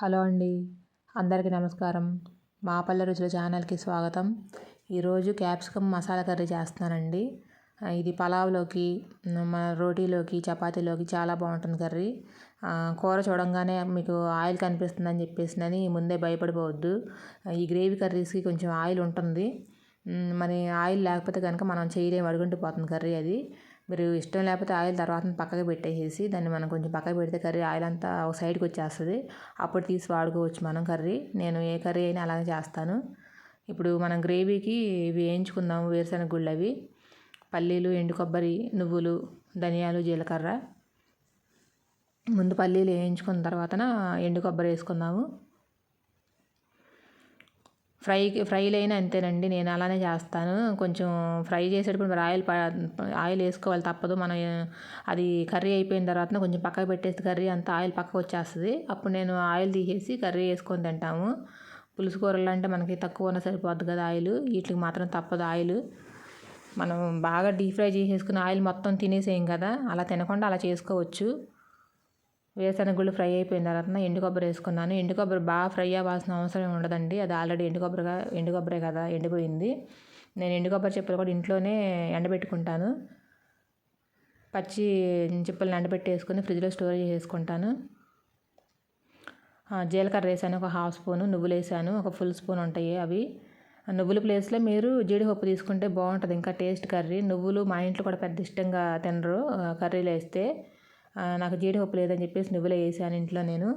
Hello అండి. అందరికీ నమస్కారం. మా పల్లె రుచుల ఛానల్కి స్వాగతం. ఈరోజు క్యాప్సికమ్ మసాలా కర్రీ చేస్తున్నానండి. ఇది పలావ్లోకి మన రోటీలోకి చపాతీలోకి చాలా బాగుంటుంది కర్రీ. కూర చూడంగానే మీకు ఆయిల్ కనిపిస్తుందని చెప్పేసి ముందే భయపడిపోవద్దు. ఈ గ్రేవీ కర్రీస్కి కొంచెం ఆయిల్ ఉంటుంది. మరి ఆయిల్ లేకపోతే కనుక మనం చేయలేము అడుగుంటిపోతుంది కర్రీ అది. మీరు ఇష్టం లేకపోతే ఆయిల్ తర్వాత పక్కకు పెట్టేసేసి దాన్ని మనం కొంచెం పక్కకు పెడితే కర్రీ ఆయిల్ అంతా ఒక సైడ్కి వచ్చేస్తుంది. అప్పుడు తీసి వాడుకోవచ్చు మనం కర్రీ. నేను ఏ కర్రీ అయినా అలాగే చేస్తాను. ఇప్పుడు మనం గ్రేవీకి ఇవి వేయించుకుందాము వేరుశనగ గుళ్ళు అవి. పల్లీలు ఎండు కొబ్బరి నువ్వులు ధనియాలు జీలకర్ర. ముందు పల్లీలు వేయించుకున్న తర్వాతన ఎండు కొబ్బరి వేసుకుందాము. ఫ్రైకి ఫ్రైలైనా అంతేనండి. నేను అలానే చేస్తాను. కొంచెం ఫ్రై చేసేటప్పుడు మరి ఆయిల్ ఆయిల్ వేసుకోవాలి తప్పదు. మనం అది కర్రీ అయిపోయిన తర్వాత కొంచెం పక్కకు పెట్టేసి కర్రీ అంతా ఆయిల్ పక్కకు వచ్చేస్తుంది. అప్పుడు నేను ఆయిల్ తీసేసి కర్రీ వేసుకొని తింటాము. పులుసు కూరలు అంటే మనకి తక్కువ ఉన్న సరిపోద్ది కదా ఆయిల్. వీటికి మాత్రం తప్పదు ఆయిల్. మనం బాగా డీప్ ఫ్రై చేసేసుకుని ఆయిల్ మొత్తం తినేసేయం కదా. అలా తినకుండా అలా చేసుకోవచ్చు. వేరుశనగ ఫ్రై అయిపోయిన తర్వాత ఎండు కొబ్బరి వేసుకున్నాను. ఎండు కొబ్బరి బాగా ఫ్రై అవ్వాల్సిన అవసరం ఉండదండి. అది ఆల్రెడీ ఎండు కొబ్బరిగా ఎండు కొబ్బరే కదా ఎండిపోయింది. నేను ఎండు కొబ్బరి చెప్పులు కూడా ఇంట్లోనే ఎండబెట్టుకుంటాను. పచ్చి చిప్పలను ఎండబెట్టేసుకుని ఫ్రిడ్జ్లో స్టోర్ చేసుకుంటాను. జీలకర్ర వేసాను ఒక హాఫ్ స్పూను. నువ్వులు వేసాను ఒక ఫుల్ స్పూన్ ఉంటాయి అవి. నువ్వుల ప్లేస్లో మీరు జీడిపప్పు తీసుకుంటే బాగుంటుంది. ఇంకా టేస్ట్ కర్రీ. నువ్వులు మా ఇంట్లో కూడా పెద్ద ఇష్టంగా తినరు. కర్రీలు వేస్తే నాకు జీడిపప్పు లేదని చెప్పేసి నువ్వులే వేసాను ఇంట్లో నేను.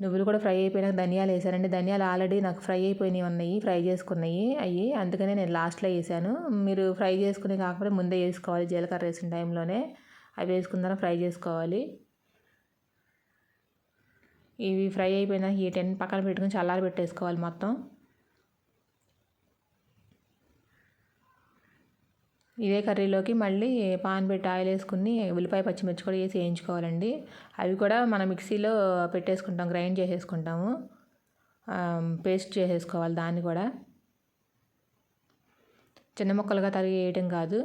నువ్వులు కూడా ఫ్రై అయిపోయినాక ధనియాలు వేసానండి. ధనియాలు ఆల్రెడీ నాకు ఫ్రై అయిపోయినవి ఉన్నాయి ఫ్రై చేసుకున్నాయి. అవి అందుకనే నేను లాస్ట్లో వేసాను. మీరు ఫ్రై చేసుకునే కాకపోతే ముందే వేసుకోవాలి. జీలకర్ర వేసిన టైంలోనే అవి వేసుకున్న ఫ్రై చేసుకోవాలి. ఇవి ఫ్రై అయిపోయినాక ఈ టెన్ పక్కన పెట్టుకుని చల్లారి పెట్టేసుకోవాలి మొత్తం. ఇదే కర్రీలోకి మళ్ళీ పాన్ పెట్టి ఆయిల్ వేసుకుని ఉల్లిపాయ పచ్చిమిర్చి కూడా వేసి వేయించుకోవాలండి. అవి కూడా మనం మిక్సీలో పెట్టేసుకుంటాం గ్రైండ్ చేసేసుకుంటాము. పేస్ట్ చేసేసుకోవాలి దాన్ని కూడా. చిన్న ముక్కలుగా తరిగి వేయటం కాదు.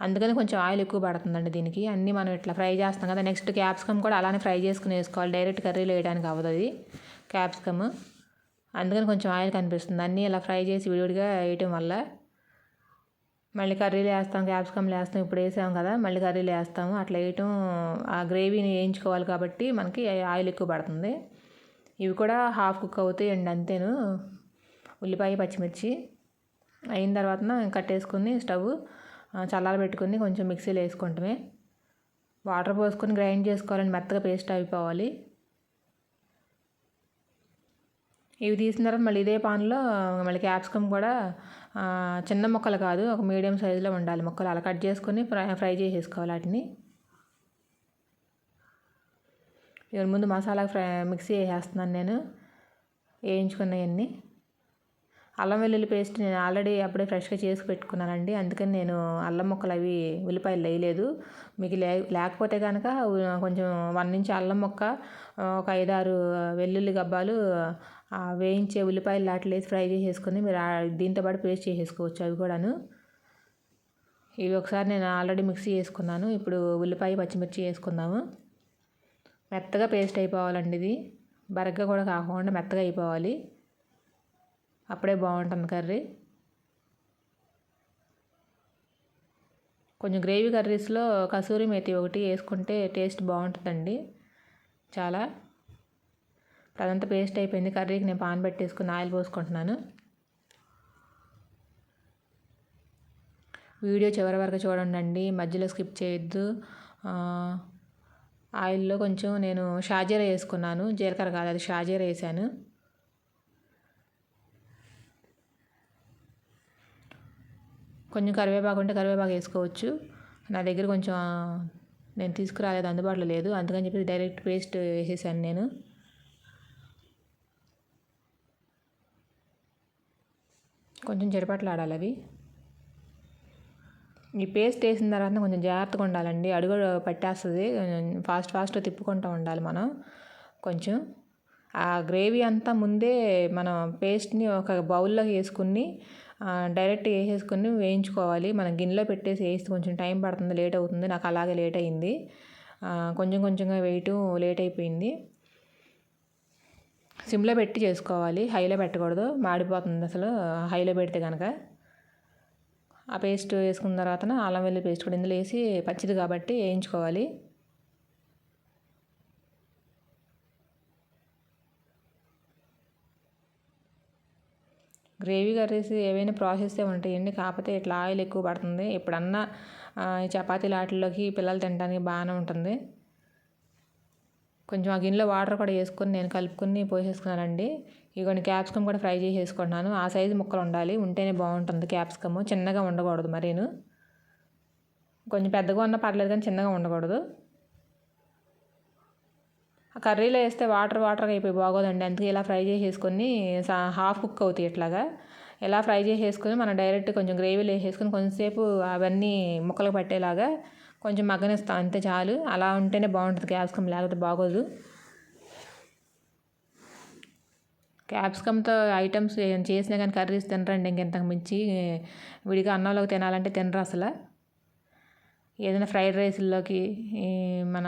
అందుకని కొంచెం ఆయిల్ ఎక్కువ పడుతుందండి దీనికి. అన్నీ మనం ఇట్లా ఫ్రై చేస్తాం కదా నెక్స్ట్ క్యాప్సికమ్ కూడా అలానే ఫ్రై చేసుకుని వేసుకోవాలి. డైరెక్ట్ కర్రీలో వేయడానికి అవ్వదు అది క్యాప్సికమ్. అందుకని కొంచెం ఆయిల్ కనిపిస్తుంది. అన్నీ ఇలా ఫ్రై చేసి విడివిడిగా వేయటం వల్ల మళ్ళీ కర్రీలు వేస్తాం క్యాప్సికమ్లు వేస్తాం ఇప్పుడు వేసాం కదా మళ్ళీ కర్రీలు వేస్తాము. అట్లా వేయటం ఆ గ్రేవీని వేయించుకోవాలి కాబట్టి మనకి ఆయిల్ ఎక్కువ పడుతుంది. ఇవి కూడా హాఫ్ కుక్ అవుతాయండి అంతేను. ఉల్లిపాయ పచ్చిమిర్చి అయిన తర్వాత కట్టేసుకుని స్టవ్ చల్లార పెట్టుకుని కొంచెం మిక్సీలో వేసుకుంటమే. వాటర్ పోసుకొని గ్రైండ్ చేసుకోవాలని మెత్తగా పేస్ట్ అయిపోవాలి. ఇవి తీసిన తర్వాత మళ్ళీ ఇదే పాన్లో మళ్ళీ క్యాప్సికమ్ కూడా చిన్న ముక్కలు కాదు ఒక మీడియం సైజులో ఉండాలి ముక్కలు. అలా కట్ చేసుకొని ఫ్రై ఫ్రై చేసేసుకోవాలి వాటిని. ఇవన్న ముందు మసాలా ఫ్రై మిక్సీ వేసేస్తున్నాను నేను. వేయించుకున్నవన్నీ అల్లం వెల్లుల్లి పేస్ట్ నేను ఆల్రెడీ అప్పుడే ఫ్రెష్గా చేసి పెట్టుకున్నానండి. అందుకని నేను అల్లం ముక్కలు అవి ఉల్లిపాయలు వేయలేదు. మీకు లే లేకపోతే కనుక కొంచెం వన్ నుంచి అల్లం ముక్క ఒక ఐదారు వెల్లుల్లి గబ్బాలు వేయించే ఉల్లిపాయలు లాంటివి వేసి ఫ్రై చేసేసుకుని మీరు దీంతో పాటు పేస్ట్ చేసేసుకోవచ్చు అవి కూడాను. ఇవి ఒకసారి నేను ఆల్రెడీ మిక్సీ చేసుకున్నాను. ఇప్పుడు ఉల్లిపాయ పచ్చిమిర్చి వేసుకుందాము. మెత్తగా పేస్ట్ అయిపోవాలండి ఇది. బరగ్గా కూడా కాకుండా మెత్తగా అయిపోవాలి. అప్పుడే బాగుంటుంది కర్రీ. కొంచెం గ్రేవీ కర్రీస్లో కసూరి మేతి ఒకటి వేసుకుంటే టేస్ట్ బాగుంటుందండి చాలా. అదంతా పేస్ట్ అయిపోయింది. కర్రీకి నేను పాన్ పెట్టేసుకుని ఆయిల్ పోసుకుంటున్నాను. వీడియో చివరి వరకు చూడండి మధ్యలో స్కిప్ చేయొద్దు. ఆయిల్లో కొంచెం నేను షాజీరా వేసుకున్నాను. జీలకర్ర కాదు అది షాజీరా వేసాను. కొంచెం కరివేపాకు ఉంటే కరివేపాకు వేసుకోవచ్చు. నా దగ్గర కొంచెం నేను తీసుకురాలేదు అందుబాటులో లేదు. అందుకని చెప్పి డైరెక్ట్ పేస్ట్ వేసేసాను నేను. కొంచెం ఆడాలి అవి. ఈ పేస్ట్ వేసిన తర్వాత కొంచెం జాగ్రత్తగా ఉండాలండి. అడుగు పట్టేస్తుంది. ఫాస్ట్ ఫాస్ట్గా తిప్పుకుంటూ ఉండాలి మనం. కొంచెం. ఆ గ్రేవీ అంతా ముందే మనం పేస్ట్ని ఒక బౌల్లోకి వేసుకుని డైరెక్ట్ వేసేసుకుని వేయించుకోవాలి. మనం గిన్నెలో పెట్టేసి వేస్తే కొంచెం టైం పడుతుంది లేట్ అవుతుంది. నాకు అలాగే లేట్ అయింది. కొంచెం కొంచెంగా వేయటం లేట్ అయిపోయింది. సిమ్లో పెట్టి చేసుకోవాలి. హైలో పెట్టకూడదు. మాడిపోతుంది అసలు. హైలో పెడితే కనుక ఆ పేస్ట్ వేసుకున్న తర్వాత అల్లం వెల్లుల్లి పేస్ట్ కూడా ఇందులో వేసి పచ్చిది కాబట్టి వేయించుకోవాలి. గ్రేవీ కర్రీస్ ఏవైనా ప్రాసెసే ఉంటాయండి కాకపోతే ఇట్లా ఆయిల్ ఎక్కువ పడుతుంది. ఎప్పుడన్నా చపాతీలు వాటిల్లోకి పిల్లలు తినడానికి బాగానే ఉంటుంది. కొంచెం ఆ గిన్నెలో వాటర్ కూడా వేసుకొని నేను కలుపుకొని పోసేసుకున్నానండి. కొన్ని క్యాప్సికమ్ కూడా ఫ్రై చేసేసుకుంటున్నాను. ఆ సైజు ముక్కలు ఉండాలి. ఉంటేనే బాగుంటుంది క్యాప్సికమ్. చిన్నగా ఉండకూడదు మరీను. కొంచెం పెద్దగా ఉన్నా పర్లేదు కానీ చిన్నగా ఉండకూడదు. ఆ కర్రీలో వేస్తే వాటర్ వాటర్గా అయిపోయి బాగోదండి. అందుకే ఇలా ఫ్రై చేసేసుకొని హాఫ్ కుక్ అవుతాయి ఇట్లాగా ఇలా ఫ్రై చేసేసుకొని మనం డైరెక్ట్ కొంచెం గ్రేవీలో వేసేసుకొని కొంచెంసేపు అవన్నీ ముక్కలు పట్టేలాగా కొంచెం మగ్గనిస్తాం. అంతే చాలు. అలా ఉంటేనే బాగుంటుంది. క్యాప్సికమ్ లేకపోతే బాగోదు. క్యాప్సికమ్తో ఐటమ్స్ చేసినా కానీ కర్రీస్ తినరండి. ఇంకెంతకు మించి విడిగా అన్నంలోకి తినాలంటే తినరు అసలు. ఏదైనా ఫ్రైడ్ రైస్లోకి మన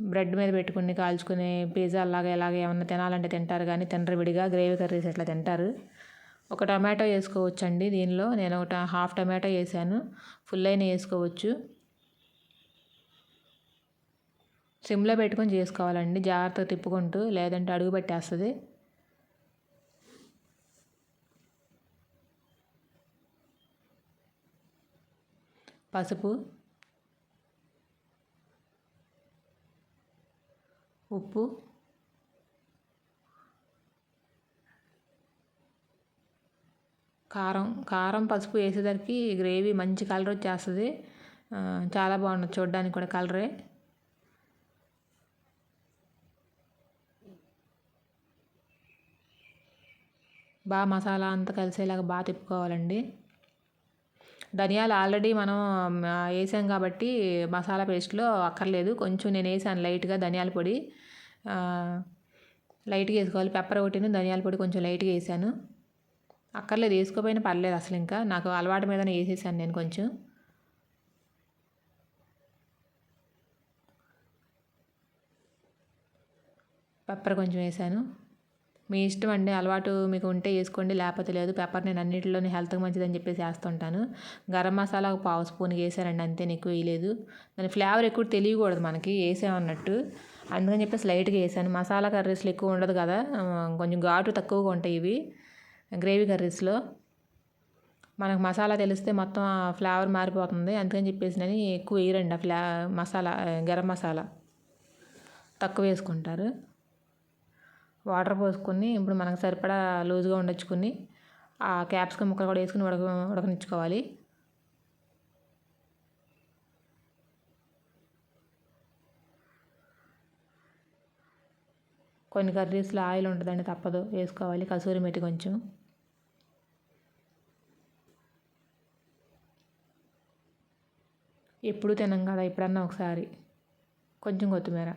బ్రెడ్ మీద పెట్టుకుని కాల్చుకుని పిజ్జా అలాగే ఇలాగే ఏమన్నా తినాలంటే తింటారు కానీ తినరు విడిగా. గ్రేవీ కర్రీస్ ఇట్లా తింటారు? ఒక టమాటో వేసుకోవచ్చండి దీనిలో. నేను ఒక హాఫ్ టమాటో వేసాను. ఫుల్ అయిన వేసుకోవచ్చు. సిమ్లో పెట్టుకొని చేసుకోవాలండి. జాగ్రత్తగా తిప్పుకుంటూ లేదంటే అడుగు పెట్టేస్తుంది. పసుపు. ఉప్పు. కారం కారం పసుపు వేసేసరికి గ్రేవీ మంచి కలర్ వచ్చేస్తుంది. చాలా బాగుంటుంది చూడడానికి కూడా కలరే బాగా మసాలా అంతా కలిసేలాగా బాగా తిప్పుకోవాలండి. ధనియాలు ఆల్రెడీ మనం వేసాం కాబట్టి మసాలా పేస్ట్లో అక్కర్లేదు. కొంచెం నేను వేసాను లైట్గా ధనియాల పొడి. లైట్గా వేసుకోవాలి. పెప్పర్ ఒకటిని ధనియాల పొడి కొంచెం లైట్గా వేసాను. అక్కర్లేదు వేసుకోపోయినా పర్లేదు అసలు ఇంకా. నాకు అలవాటు మీదనే వేసేసాను నేను కొంచెం. పెప్పర్ కొంచెం వేసాను. మీ ఇష్టం అండి అలవాటు మీకు ఉంటే వేసుకోండి లేకపోతే లేదు పెప్పర్ నేను అన్నింటిలోనే హెల్త్కి మంచిదని చెప్పేసి వేస్తుంటాను. గరం మసాలా ఒక పావు స్పూన్ వేసానండి అంతే ఎక్కువ వేయలేదు దాని ఫ్లేవర్ ఎక్కువ తెలియకూడదు మనకి వేసామన్నట్టు అందుకని చెప్పేసి లైట్గా వేసాను. మసాలా కర్రీస్లో ఎక్కువ ఉండదు కదా కొంచెం ఘాటు తక్కువగా ఉంటాయి ఇవి గ్రేవీ కర్రీస్లో. మనకు మసాలా తెలిస్తే మొత్తం ఫ్లేవర్ మారిపోతుంది. అందుకని చెప్పేసి నేను ఎక్కువ వేయరండి ఆ ఫ్లా మసాలా గరం మసాలా. తక్కువ వేసుకుంటారు. వాటర్ పోసుకొని ఇప్పుడు మనకు సరిపడా లూజ్గా ఉండొచ్చుకుని ఆ క్యాప్సికమ్ ముక్కలు కూడా వేసుకుని ఉడక ఉడకనిచ్చుకోవాలి కొన్ని కర్రీస్లో ఆయిల్ ఉంటుందండి తప్పదు. వేసుకోవాలి కసూరి మెట్టి కొంచెం. ఎప్పుడు తినం కదా ఎప్పుడన్నా ఒకసారి. కొంచెం కొత్తిమీర.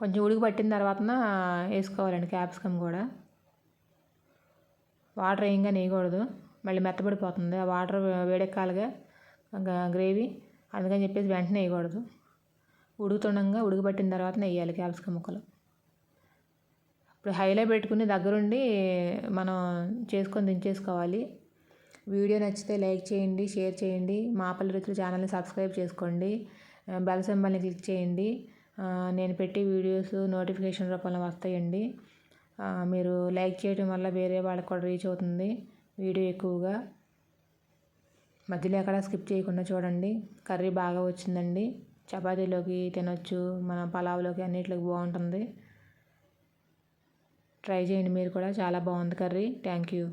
కొంచెం ఉడికి పట్టిన తర్వాత వేసుకోవాలండి క్యాప్సికమ్ కూడా. వాటర్ వేయంగా నేయకూడదు. మళ్ళీ మెత్తబడిపోతుంది. ఆ వాటర్ వేడెక్కాలిగా గ్రేవీ. అందుకని చెప్పేసి వెంటనే వేయకూడదు. ఉడుకుతుండగా ఉడకబట్టిన తర్వాత వేయాలి క్యాప్సికమ్ ముక్కలు. ఇప్పుడు హైలో పెట్టుకుని దగ్గరుండి మనం చేసుకొని దించేసుకోవాలి. వీడియో నచ్చితే లైక్ చేయండి షేర్ చేయండి. మా పల్లె రుచులు ఛానల్ని సబ్స్క్రైబ్ చేసుకోండి. బెల్ సింబల్ని క్లిక్ చేయండి. నేను పెట్టే వీడియోస్ నోటిఫికేషన్ రూపంలో వస్తాయండి. మీరు లైక్ చేయడం వల్ల వేరే వాళ్ళకి కూడా రీచ్ అవుతుంది వీడియో ఎక్కువగా. మధ్యలో ఎక్కడ స్కిప్ చేయకుండా చూడండి. కర్రీ బాగా వచ్చిందండి. చపాతీలోకి తినొచ్చు మన పలావ్లోకి అన్నిటిలోకి బాగుంటుంది. ట్రై చేయండి మీరు కూడా చాలా బాగుంది కర్రీ. Thank you.